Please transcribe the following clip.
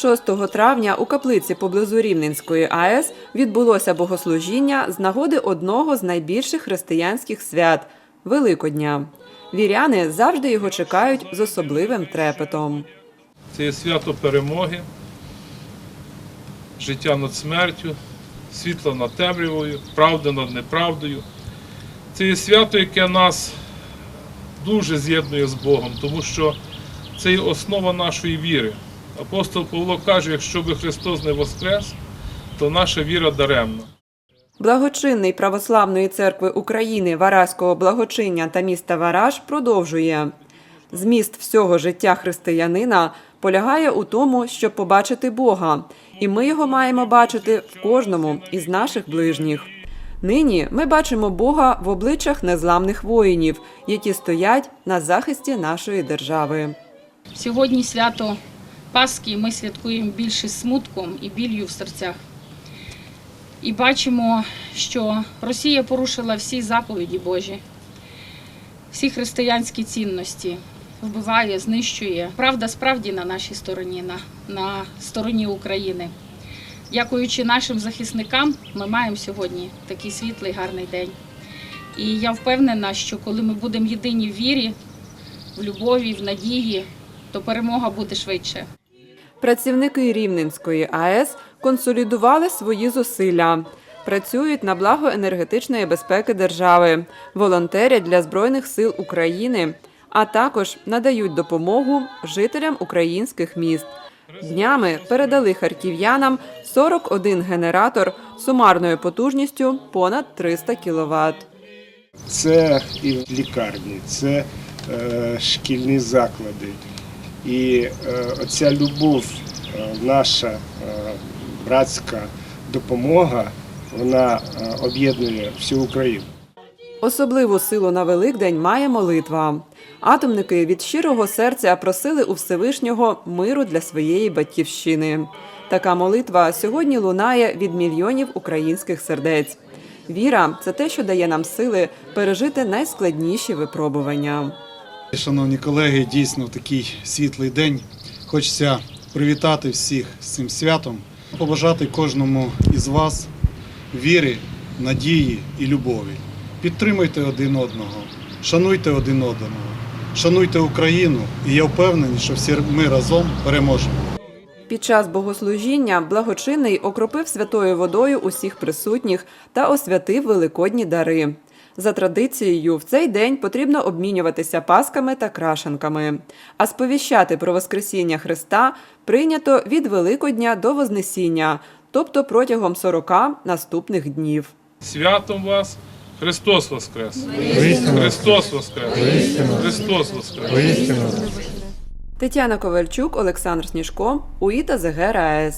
6 травня у каплиці поблизу Рівненської АЕС відбулося богослужіння з нагоди одного з найбільших християнських свят Великодня. Віряни завжди його чекають з особливим трепетом. Це є свято перемоги, життя над смертю, світло над темрявою, правда над неправдою. Це є свято, яке нас дуже з'єднує з Богом, тому що це є основа нашої віри. Апостол Павло каже, якщо би Христос не воскрес, то наша віра даремна. Благочинний православної церкви України Вараського благочиння та міста Вараж продовжує. Зміст всього життя християнина полягає у тому, щоб побачити Бога, і ми його маємо бачити в кожному із наших ближніх. Нині ми бачимо Бога в обличчях незламних воїнів, які стоять на захисті нашої держави. Сьогодні свято Пасхи ми святкуємо більше смутком і біллю в серцях. І бачимо, що Росія порушила всі заповіді Божі, всі християнські цінності, вбиває, знищує. Правда справді на нашій стороні, на, на стороні України. Дякуючи нашим захисникам, ми маємо сьогодні такий світлий, гарний день. І я впевнена, що коли ми будемо єдині в вірі, в любові, в надії, то перемога буде швидше. Працівники Рівненської АЕС консолідували свої зусилля. Працюють на благо енергетичної безпеки держави, волонтерять для Збройних сил України, а також надають допомогу жителям українських міст. Днями передали харків'янам 41 генератор сумарною потужністю понад 300 кВт. Це і лікарні, це е, шкільні заклади. І е, оця любов, е, наша е, братська допомога, вона об'єднує всю Україну. Особливу силу на Великдень має молитва. Атомники від щирого серця просили у Всевишнього миру для своєї батьківщини. Така молитва сьогодні лунає від мільйонів українських сердець. Віра це те, що дає нам сили пережити найскладніші випробування. Шановні колеги, дійсно в такий світлий день. Хочеться привітати всіх з цим святом, побажати кожному із вас віри, надії і любові. Підтримуйте один одного, шануйте один одного, шануйте Україну, і я впевнений, що всі ми разом переможемо. Під час богослужіння благочинний окропив святою водою усіх присутніх та освятив великодні дари. За традицією, в цей день потрібно обмінюватися пасками та крашенками, а сповіщати про Воскресіння Христа прийнято від Великодня до Вознесіння, тобто протягом 40 наступних днів. Святом вас! Христос Воскрес! Христос Воскрес! Христос Воскрес! Тетяна Ковальчук, Олександр Сніжко, УІТА ЗГ РаЕС.